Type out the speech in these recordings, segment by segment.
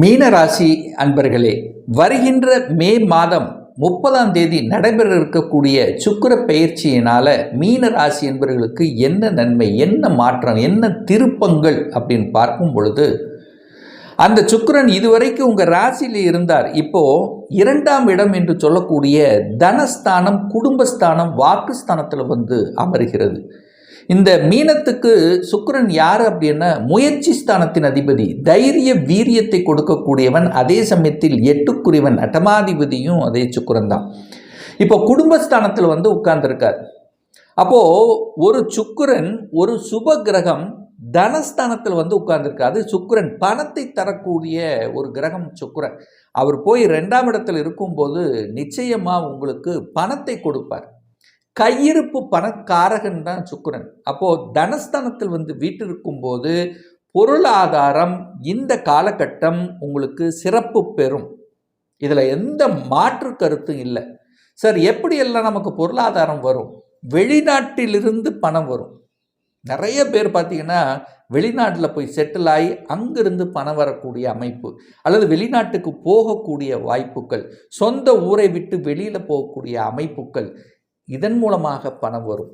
மீனராசி அன்பர்களே வருகின்ற மே மாதம் முப்பதாம் தேதி நடைபெற இருக்கக்கூடிய சுக்கிர பயிற்சியினால மீன ராசி என்பவர்களுக்கு என்ன நன்மை என்ன மாற்றம் என்ன திருப்பங்கள் அப்படின்னு பார்க்கும் பொழுது அந்த சுக்கிரன் இதுவரைக்கும் உங்கள் ராசியில் இருந்தார். இப்போ இரண்டாம் இடம் என்று சொல்லக்கூடிய தனஸ்தானம் குடும்பஸ்தானம் வாக்குஸ்தானத்தில் வந்து அமர்கிறது. இந்த மீனத்துக்கு சுக்கிரன் யார் அப்படின்னா முயற்சி ஸ்தானத்தின் அதிபதி தைரிய வீரியத்தை கொடுக்கக்கூடியவன் அதே சமயத்தில் எட்டுக்குரியவன் அட்டமாதிபதியும் அதே சுக்கரன் தான். இப்போ குடும்பஸ்தானத்தில் வந்து உட்கார்ந்துருக்கார். அப்போது ஒரு சுக்கரன் ஒரு சுப கிரகம் தனஸ்தானத்தில் வந்து உட்கார்ந்துருக்காது சுக்கிரன் பணத்தை தரக்கூடிய ஒரு கிரகம் சுக்கிரன். அவர் போய் ரெண்டாம் இடத்துல இருக்கும்போது நிச்சயமாக உங்களுக்கு பணத்தை கொடுப்பார். கையிருப்பு பணக்காரகன் தான் சுக்கரன். அப்போது தனஸ்தானத்தில் வந்து வீட்டிருக்கும்போது பொருளாதாரம் இந்த காலகட்டம் உங்களுக்கு சிறப்பு பெறும். இதில் எந்த மாற்று கருத்தும் இல்லை. சார் எப்படியெல்லாம் நமக்கு பொருளாதாரம் வரும்? வெளிநாட்டிலிருந்து பணம் வரும். நிறைய பேர் பார்த்தீங்கன்னா வெளிநாட்டில் போய் செட்டில் ஆகி அங்கிருந்து பணம் வரக்கூடிய அமைப்பு அல்லது வெளிநாட்டுக்கு போகக்கூடிய வாய்ப்புகள் சொந்த ஊரை விட்டு வெளியில் போகக்கூடிய அமைப்புகள் இதன் மூலமாக பணம் வரும்.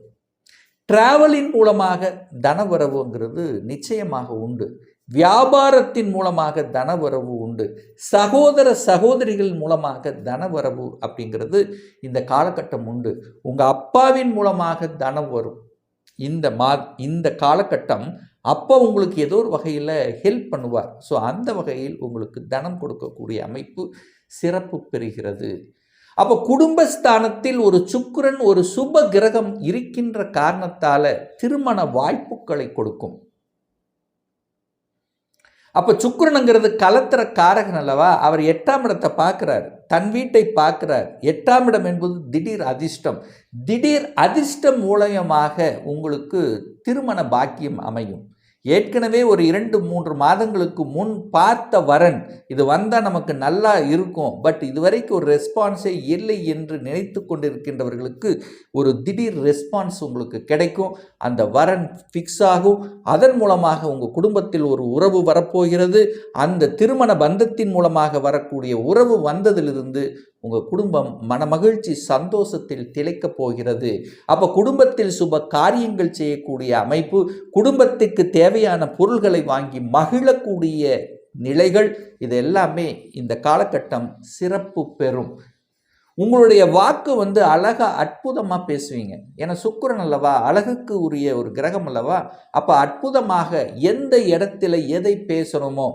டிராவலின் மூலமாக தனவரவுங்கிறது நிச்சயமாக உண்டு. வியாபாரத்தின் மூலமாக தனவரவு உண்டு. சகோதர சகோதரிகள் மூலமாக தனவரவு அப்படிங்கிறது இந்த காலகட்டம் உண்டு. உங்கள் அப்பாவின் மூலமாக தனம் வரும். இந்த மா இந்த காலகட்டம் அப்போ உங்களுக்கு ஏதோ ஒரு வகையில் ஹெல்ப் பண்ணுவார். ஸோ அந்த வகையில் உங்களுக்கு தனம் கொடுக்கக்கூடிய அமைப்பு சிறப்பு பெறுகிறது. அப்போ குடும்பஸ்தானத்தில் ஒரு சுக்கிரன் ஒரு சுப கிரகம் இருக்கின்ற காரணத்தால திருமண வாய்ப்புகளை கொடுக்கும். அப்போ சுக்கரனுங்கிறது கலத்திர காரகன் அல்லவா? அவர் எட்டாம் இடத்தை பார்க்குறார். தன் வீட்டை பார்க்குறார். எட்டாம் இடம் என்பது திடீர் அதிர்ஷ்டம். திடீர் அதிர்ஷ்டம் மூலயமாக உங்களுக்கு திருமண பாக்கியம் அமையும். ஏற்கனவே ஒரு இரண்டு மூன்று மாதங்களுக்கு முன் பார்த்த வரன் இது வந்தால் நமக்கு நல்லா இருக்கும் பட் இதுவரைக்கும் ஒரு ரெஸ்பான்ஸே இல்லை என்று நினைத்து கொண்டிருக்கின்றவர்களுக்கு ஒரு திடீர் ரெஸ்பான்ஸ் உங்களுக்கு கிடைக்கும். அந்த வரன் ஃபிக்ஸ் ஆகும். அதன் மூலமாக உங்கள் குடும்பத்தில் ஒரு உறவு வரப்போகிறது. அந்த திருமண பந்தத்தின் மூலமாக வரக்கூடிய உறவு வந்ததிலிருந்து உங்கள் குடும்பம் மனமகிழ்ச்சி சந்தோஷத்தில் திளைக்கப் போகிறது. அப்போ குடும்பத்தில் சுப காரியங்கள் செய்யக்கூடிய அமைப்பு குடும்பத்துக்கு தேவையான பொருள்களை வாங்கி மகிழக்கூடிய நிலைகள் இது எல்லாமே இந்த காலகட்டம் சிறப்பு பெறும். உங்களுடைய வாக்கு வந்து அழகாக அற்புதமாக பேசுவீங்க. ஏன்னா சுக்கிரன் அல்லவா அழகுக்கு உரிய ஒரு கிரகம் அல்லவா அப்போ அற்புதமாக எந்த இடத்துல எதை பேசணுமோ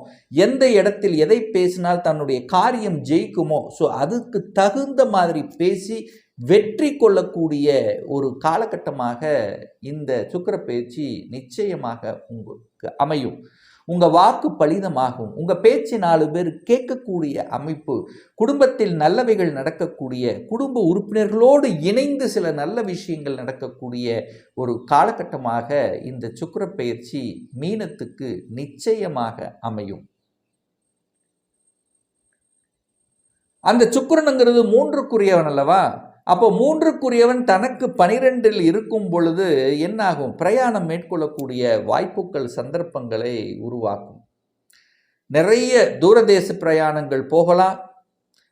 எந்த இடத்தில் எதை பேசினால் தன்னுடைய காரியம் ஜெயிக்குமோ ஸோ அதுக்கு தகுந்த மாதிரி பேசி வெற்றி கொள்ளக்கூடிய ஒரு காலகட்டமாக இந்த சுக்கர பயிற்சி நிச்சயமாக உங்களுக்கு அமையும். உங்கள் வாக்கு பலிதமாகும். உங்கள் பேச்சு நாலு பேர் கேட்கக்கூடிய அமைப்பு குடும்பத்தில் நல்லவைகள் நடக்கக்கூடிய குடும்ப உறுப்பினர்களோடு இணைந்து சில நல்ல விஷயங்கள் நடக்கக்கூடிய ஒரு காலகட்டமாக இந்த சுக்கர பயிற்சி மீனத்துக்கு நிச்சயமாக அமையும். அந்த சுக்கரனுங்கிறது மூன்றுக்குரியவன் அல்லவா? அப்போ மூன்றுக்குரியவன் தனக்கு பனிரெண்டில் இருக்கும் பொழுது என்னாகும்? பிரயாணம் மேற்கொள்ளக்கூடிய வாய்ப்புகள் சந்தர்ப்பங்களை உருவாக்கும். நிறைய தூரதேச பிரயாணங்கள் போகலாம்.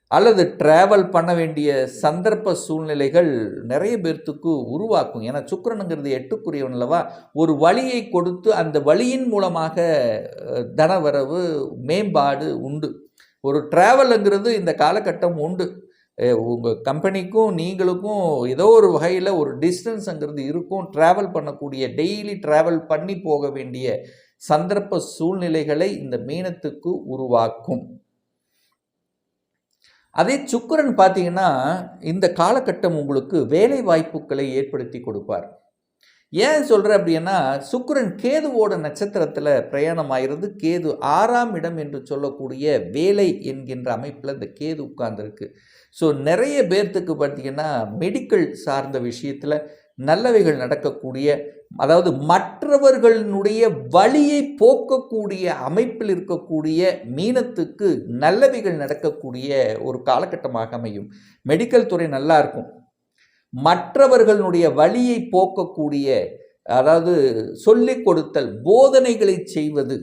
அல்லது ட்ராவல் பண்ண வேண்டிய சந்தர்ப்ப சூழ்நிலைகள் நிறைய பேர்த்துக்கு உருவாக்கும். ஏன்னா சுக்கரனுங்கிறது எட்டுக்குரியவன் அல்லவா? ஒரு வழியை கொடுத்து அந்த வழியின் மூலமாக தனவரவு மேம்பாடு உண்டு. ஒரு ட்ராவலுங்கிறது இந்த காலகட்டம் உண்டு. உங்கள் கம்பெனிக்கும் நீங்களுக்கும் ஏதோ ஒரு வகையில் ஒரு டிஸ்டன்ஸுங்கிறது இருக்கும் ட்ராவல் பண்ணக்கூடிய டெய்லி ட்ராவல் பண்ணி போக வேண்டிய சந்தர்ப்ப சூழ்நிலைகளை இந்த மீனத்துக்கு உருவாக்கும். அதே சுக்கரன் பார்த்தீங்கன்னா இந்த காலகட்டம் உங்களுக்கு வேலை வாய்ப்புகளை ஏற்படுத்தி கொடுப்பார். ஏன் சொல்கிறேன் அப்படின்னா சுக்கரன் கேதுவோட நட்சத்திரத்தில் பிரயாணம் ஆகிறது கேது ஆறாம் இடம் என்று சொல்லக்கூடிய வேலை என்கின்ற அமைப்பில் இந்த கேது உட்கார்ந்துருக்கு. ஸோ நிறைய பேர்த்துக்கு பார்த்திங்கன்னா மெடிக்கல் சார்ந்த விஷயத்தில் நல்லவைகள் நடக்கக்கூடிய அதாவது மற்றவர்களுடைய வழியை போக்கக்கூடிய அமைப்பில் இருக்கக்கூடிய மீனத்துக்கு நல்லவைகள் நடக்கக்கூடிய ஒரு காலகட்டமாக அமையும். மெடிக்கல் துறை நல்லா இருக்கும். மற்றவர்களுடைய வழியை போக்கக்கூடிய அதாவது சொல்லிக் கொடுத்தல் போதனைகளை செய்வது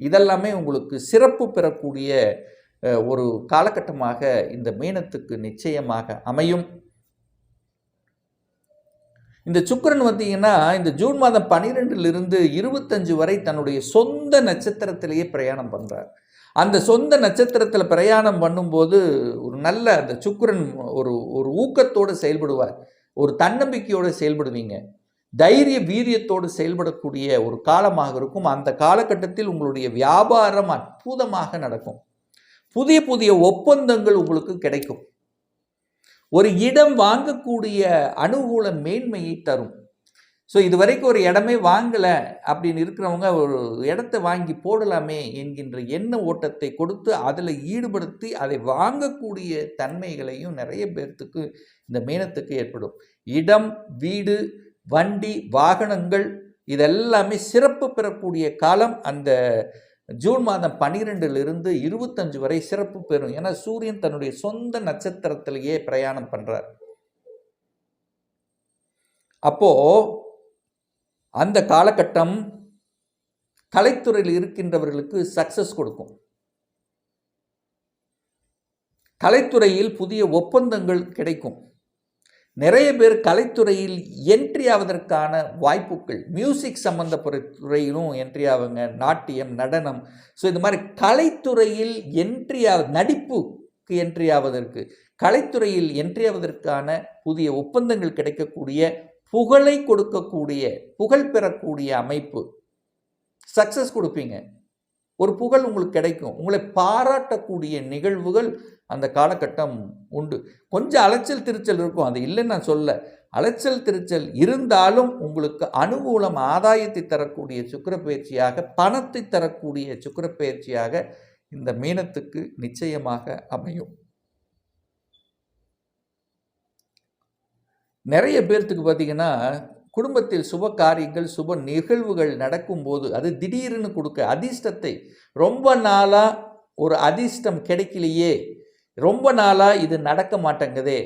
இதெல்லாமே உங்களுக்கு சிறப்பு பெறக்கூடிய ஒரு காலகட்டமாக இந்த மீனத்துக்கு நிச்சயமாக அமையும். இந்த சுக்கரன் பார்த்தீங்கன்னா இந்த ஜூன் மாதம் பன்னிரெண்டுலேருந்து இருபத்தஞ்சு வரை தன்னுடைய சொந்த நட்சத்திரத்திலேயே பிரயாணம் பண்ணுறார் அந்த சொந்த நட்சத்திரத்தில் பிரயாணம் பண்ணும்போது ஒரு நல்ல அந்த சுக்கரன் ஒரு ஒரு ஊக்கத்தோடு செயல்படுவார். ஒரு தன்னம்பிக்கையோடு செயல்படுவீங்க. தைரிய வீரியத்தோடு செயல்படக்கூடிய ஒரு காலமாக இருக்கும். அந்த காலகட்டத்தில் உங்களுடைய வியாபாரம் அற்புதமாக நடக்கும். புதிய புதிய ஒப்பந்தங்கள் உங்களுக்கு கிடைக்கும். ஒரு இடம் வாங்கக்கூடிய அனுகூல மேன்மையை தரும். ஸோ இது வரைக்கும் ஒரு இடமே வாங்கலை அப்படின்னு இருக்கிறவங்க ஒரு இடத்த வாங்கி போடலாமே என்கின்ற எண்ண ஓட்டத்தை கொடுத்து அதில் ஈடுபடுத்தி அதை வாங்கக்கூடிய தன்மைகளையும் நிறைய பேர்த்துக்கு இந்த மீனத்துக்கு ஏற்படும். இடம் வீடு வண்டி வாகனங்கள் இதெல்லாமே சிறப்பு பெறக்கூடிய காலம் அந்த ஜூன் மாதம் பனிரெண்டிலிருந்து இருபத்தஞ்சு வரை சிறப்பு பெறும். ஏன்னா சூரியன் தன்னுடைய சொந்த நட்சத்திரத்திலேயே பிரயாணம் பண்ணுறார் அப்போது அந்த காலகட்டம் கலைத்துறையில் இருக்கின்றவர்களுக்கு சக்சஸ் கொடுக்கும். கலைத்துறையில் புதிய ஒப்பந்தங்கள் கிடைக்கும். நிறைய பேர் கலைத்துறையில் என்ட்ரி ஆவதற்கான வாய்ப்புகள் மியூசிக் சம்மந்தப்பட்ட துறையிலும் என்ட்ரி ஆகுங்க நாட்டியம் நடனம். ஸோ இது மாதிரி கலைத்துறையில் என்ட்ரி ஆ நடிப்புக்கு என்ட்ரி ஆவதற்கு கலைத்துறையில் என்ட்ரி ஆவதற்கான புதிய ஒப்பந்தங்கள் கிடைக்கக்கூடிய புகழை கொடுக்கக்கூடிய புகழ் பெறக்கூடிய அமைப்பு. சக்ஸஸ் கொடுப்பீங்க. ஒரு புகழ் உங்களுக்கு கிடைக்கும். உங்களை பாராட்டக்கூடிய நிகழ்வுகள் அந்த காலகட்டம் உண்டு. கொஞ்சம் அலைச்சல் திருச்சல் இருக்கும். அது இல்லைன்னு நான் சொல்ல. அலைச்சல் திருச்சல் இருந்தாலும் உங்களுக்கு அனுகூலம் ஆதாயத்தை தரக்கூடிய சுக்கிர பயிற்சியாக பணத்தை தரக்கூடிய சுக்கிர பயிற்சியாக இந்த மீனத்துக்கு நிச்சயமாக அமையும். நிறைய பேர்த்துக்கு பார்த்தீங்கன்னா குடும்பத்தில் சுப காரியங்கள் சுப நிகழ்வுகள் நடக்கும்போது அது திடீர்னு கொடுக்க அதிர்ஷ்டத்தை ரொம்ப நாளாக ஒரு அதிர்ஷ்டம் கிடைக்கலையே ரொம்ப நாளாக இது நடக்க மாட்டேங்குதே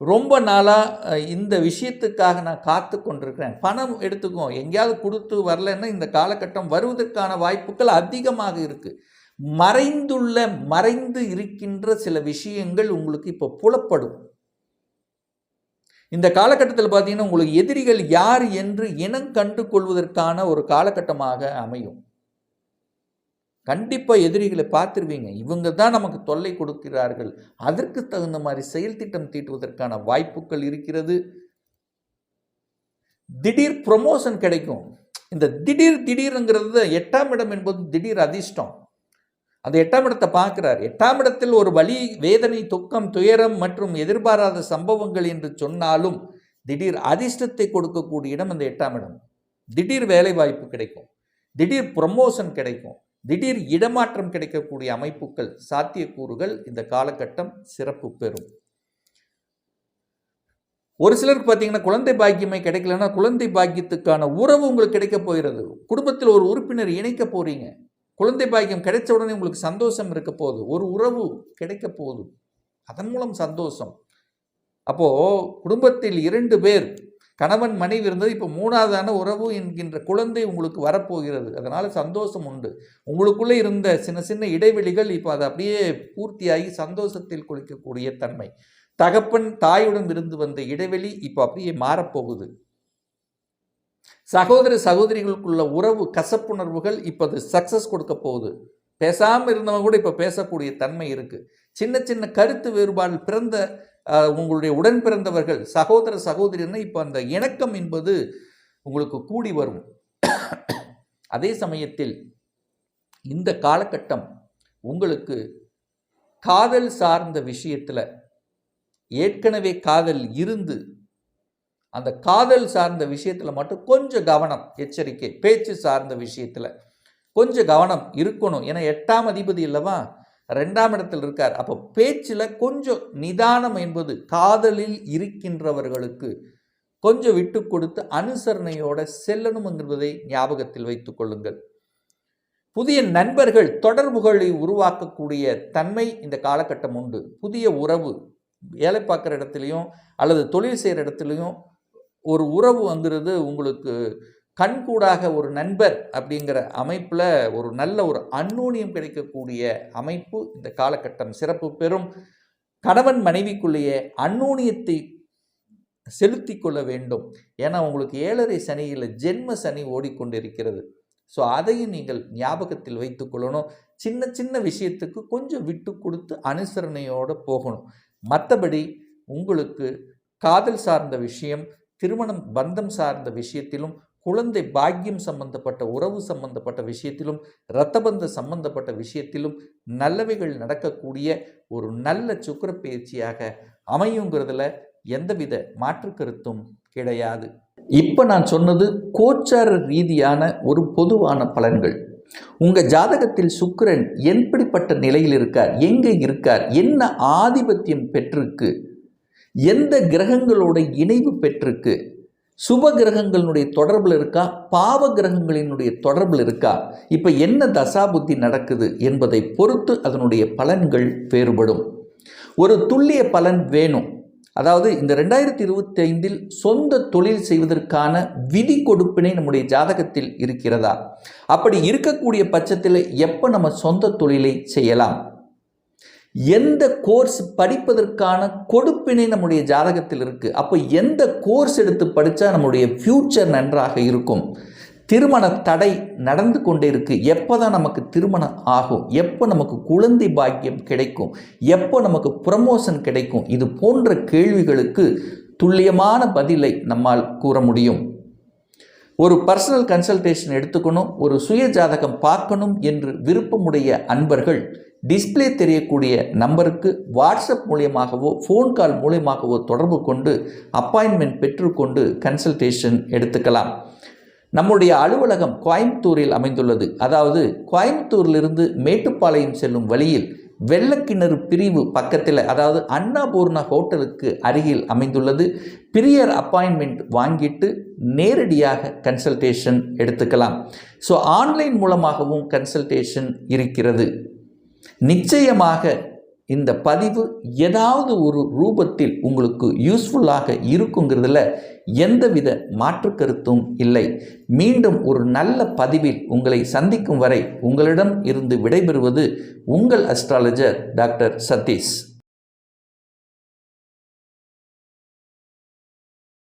ரொம்ப நாளாக இந்த விஷயத்துக்காக நான் காத்து கொண்டிருக்கிறேன் பணம் எடுத்துக்கோ எங்கேயாவது கொடுத்து வரலன்னா இந்த காலகட்டம் வருவதற்கான வாய்ப்புகள் அதிகமாக இருக்குது மறைந்துள்ள மறைந்து இருக்கின்ற சில விஷயங்கள் உங்களுக்கு இப்போ புலப்படும். இந்த காலகட்டத்தில் பார்த்தீங்கன்னா உங்களுக்கு எதிரிகள் யார் என்று இனம் கண்டு கொள்வதற்கான ஒரு காலகட்டமாக அமையும். கண்டிப்பாக எதிரிகளை பார்த்துருவீங்க. இவங்க தான் நமக்கு தொல்லை கொடுக்கிறார்கள். அதற்கு தகுந்த மாதிரி செயல் திட்டம் தீட்டுவதற்கான வாய்ப்புகள் இருக்கிறது. திடீர் ப்ரொமோஷன் கிடைக்கும். இந்த திடீர் திடீருங்கிறது எட்டாம் இடம் என்பது திடீர் அதிர்ஷ்டம். அந்த எட்டாம் இடத்தை பார்க்குறார். எட்டாம் இடத்தில் ஒரு வலி வேதனை துக்கம் துயரம் மற்றும் எதிர்பாராத சம்பவங்கள் என்று சொன்னாலும் திடீர் அதிர்ஷ்டத்தை கொடுக்கக்கூடிய இடம் அந்த எட்டாம் இடம். திடீர் வேலை வாய்ப்பு கிடைக்கும். திடீர் ப்ரமோஷன் கிடைக்கும். திடீர் இடமாற்றம் கிடைக்கக்கூடிய அமைப்புகள் சாத்தியக்கூறுகள் இந்த காலகட்டம் சிறப்பு பெறும். ஒரு சிலருக்கு பார்த்தீங்கன்னா குழந்தை பாக்கியமே கிடைக்கலன்னா குழந்தை பாக்கியத்துக்கான உறவு உங்களுக்கு கிடைக்க போகிறது. குடும்பத்தில் ஒரு உறுப்பினர் இணைக்க போறீங்க. குழந்தை பாக்கியம் கிடைச்ச உடனே உங்களுக்கு சந்தோஷம் இருக்க போகுது. ஒரு உறவு கிடைக்க போகுது. அதன் மூலம் சந்தோஷம். அப்போது குடும்பத்தில் இரண்டு பேர் கணவன் மனைவி இருந்தது இப்போ மூணாவதான உறவு என்கின்ற குழந்தை உங்களுக்கு வரப்போகிறது. அதனால் சந்தோஷம் உண்டு. உங்களுக்குள்ளே இருந்த சின்ன சின்ன இடைவெளிகள் இப்போ அது அப்படியே பூர்த்தியாகி சந்தோஷத்தில் குளிக்கக்கூடிய தன்மை. தகப்பன் தாயுடன் இருந்து வந்த இடைவெளி இப்போ அப்படியே மாறப்போகுது. சகோதர சகோதரிகளுக்குள்ள உறவு கசப்புணர்வுகள் இப்போ அது சக்ஸஸ் கொடுக்க போகுது. பேசாமல் இருந்தவங்க கூட இப்போ பேசக்கூடிய தன்மை இருக்குது சின்ன சின்ன கருத்து வேறுபாடு பிறந்த உங்களுடைய உடன் பிறந்தவர்கள் சகோதர சகோதரின்னா இப்போ அந்த இணக்கம் என்பது உங்களுக்கு கூடி வரும். அதே சமயத்தில் இந்த காலகட்டம் உங்களுக்கு காதல் சார்ந்த விஷயத்தில் ஏற்கனவே காதல் இருந்து அந்த காதல் சார்ந்த விஷயத்தில் மட்டும் கொஞ்சம் கவனம் எச்சரிக்கை பேச்சு சார்ந்த விஷயத்தில் கொஞ்சம் கவனம் இருக்கணும். ஏன்னா எட்டாம் அதிபதி இல்லவா ரெண்டாம் இடத்தில் இருக்கார். அப்போ பேச்சில் கொஞ்சம் நிதானம் என்பது காதலில் இருக்கின்றவர்களுக்கு கொஞ்சம் விட்டு கொடுத்து அனுசரணையோட செல்லணும் என்பதை ஞாபகத்தில் வைத்துக் கொள்ளுங்கள். புதிய நண்பர்கள் தொடர்புகளை உருவாக்கக்கூடிய தன்மை இந்த காலகட்டம் உண்டு. புதிய உறவு வேலை பார்க்குற இடத்துலையும் அல்லது தொழில் செய்கிற இடத்துலையும் ஒரு உறவு வந்துடுது உங்களுக்கு கண்கூடாக ஒரு நண்பர் அப்படிங்கிற அமைப்பில் ஒரு நல்ல ஒரு அன்னூனியம் கிடைக்கக்கூடிய அமைப்பு இந்த காலகட்டம். சிறப்பு பெறும். கணவன் மனைவிக்குள்ளேயே அந்நூனியத்தை செலுத்தி கொள்ள வேண்டும். ஏன்னா உங்களுக்கு ஏழரை சனியில் ஜென்ம சனி ஓடிக்கொண்டிருக்கிறது. ஸோ அதையும் நீங்கள் ஞாபகத்தில் வைத்துக்கொள்ளணும் சின்ன சின்ன விஷயத்துக்கு கொஞ்சம் விட்டு கொடுத்து அனுசரணையோடு போகணும். மற்றபடி உங்களுக்கு காதல் சார்ந்த விஷயம் திருமணம் பந்தம் சார்ந்த விஷயத்திலும் குழந்தை பாக்கியம் சம்பந்தப்பட்ட உறவு சம்பந்தப்பட்ட விஷயத்திலும் இரத்தபந்த சம்பந்தப்பட்ட விஷயத்திலும் நல்லவைகள் நடக்கக்கூடிய ஒரு நல்ல சுக்கர பயிற்சியாக அமையுங்கிறதுல எந்தவித மாற்று கருத்தும் கிடையாது. இப்போ நான் சொன்னது கோச்சார ரீதியான ஒரு பொதுவான பலன்கள். உங்கள் ஜாதகத்தில் சுக்கிரன் எப்படிப்பட்ட நிலையில் இருக்கார்? எங்கே இருக்கார்? என்ன ஆதிபத்தியம் பெற்றிருக்கு? எந்த கிரகங்களோட இணைவு பெற்றிருக்கு? சுப கிரகங்களினுடைய தொடர்பில் இருக்கா? பாவ கிரகங்களினுடைய தொடர்பில் இருக்கா? இப்போ என்ன தசாபுத்தி நடக்குது என்பதை பொறுத்து அதனுடைய பலன்கள் வேறுபடும். ஒரு துல்லிய பலன் வேணும். அதாவது இந்த ரெண்டாயிரத்தி இருபத்தி ஐந்தில் சொந்த தொழில் செய்வதற்கான விதி கொடுப்பினை நம்முடைய ஜாதகத்தில் இருக்கிறதா? அப்படி இருக்கக்கூடிய பட்சத்தில் எப்போ நம்ம சொந்த தொழிலை செய்யலாம்? எந்த கோர்ஸ் படிப்பதற்கான கொடுப்பினை நம்முடைய ஜாதகத்தில் இருக்குது அப்போ எந்த கோர்ஸ் எடுத்து படித்தா நம்முடைய ஃப்யூச்சர் நன்றாக இருக்கும்? திருமண தடை நடந்து கொண்டே இருக்குது எப்போ தான் நமக்கு திருமணம் ஆகும்? எப்போ நமக்கு குழந்தை பாக்கியம் கிடைக்கும்? எப்போ நமக்கு ப்ரமோஷன் கிடைக்கும்? இது போன்ற கேள்விகளுக்கு துல்லியமான பதிலை நம்மால் கூற முடியும். ஒரு பர்சனல் கன்சல்டேஷன் எடுத்துக்கணும் ஒரு சுய ஜாதகம் பார்க்கணும் என்று விருப்பமுடைய அன்பர்கள் டிஸ்பிளே தெரியக்கூடிய நம்பருக்கு வாட்ஸ்அப் மூலியமாகவோ ஃபோன் கால் மூலியமாகவோ தொடர்பு கொண்டு அப்பாயின்மெண்ட் பெற்றுக்கொண்டு கன்சல்டேஷன் எடுத்துக்கலாம். நம்முடைய அலுவலகம் கோயம்புத்தூரில் அமைந்துள்ளது. அதாவது கோயம்புத்தூரிலிருந்து மேட்டுப்பாளையம் செல்லும் வழியில் வெள்ளக்கிணறு பிரிவு பக்கத்தில் அதாவது அன்னபூர்ணா ஹோட்டலுக்கு அருகில் அமைந்துள்ளது. பிரியர் அப்பாயின்மெண்ட் வாங்கிட்டு நேரடியாக கன்சல்டேஷன் எடுத்துக்கலாம். ஸோ ஆன்லைன் மூலமாகவும் கன்சல்டேஷன் இருக்கிறது. நிச்சயமாக இந்த பதிவு ஏதாவது ஒரு ரூபத்தில் உங்களுக்கு யூஸ்ஃபுல்லாக இருக்குங்கிறதுல எந்தவித மாற்று கருத்தும் இல்லை. மீண்டும் ஒரு நல்ல பதிவில் உங்களை சந்திக்கும் வரை உங்களிடம் இருந்து விடைபெறுவது உங்கள் அஸ்ட்ராலஜர் டாக்டர் சதீஷ்.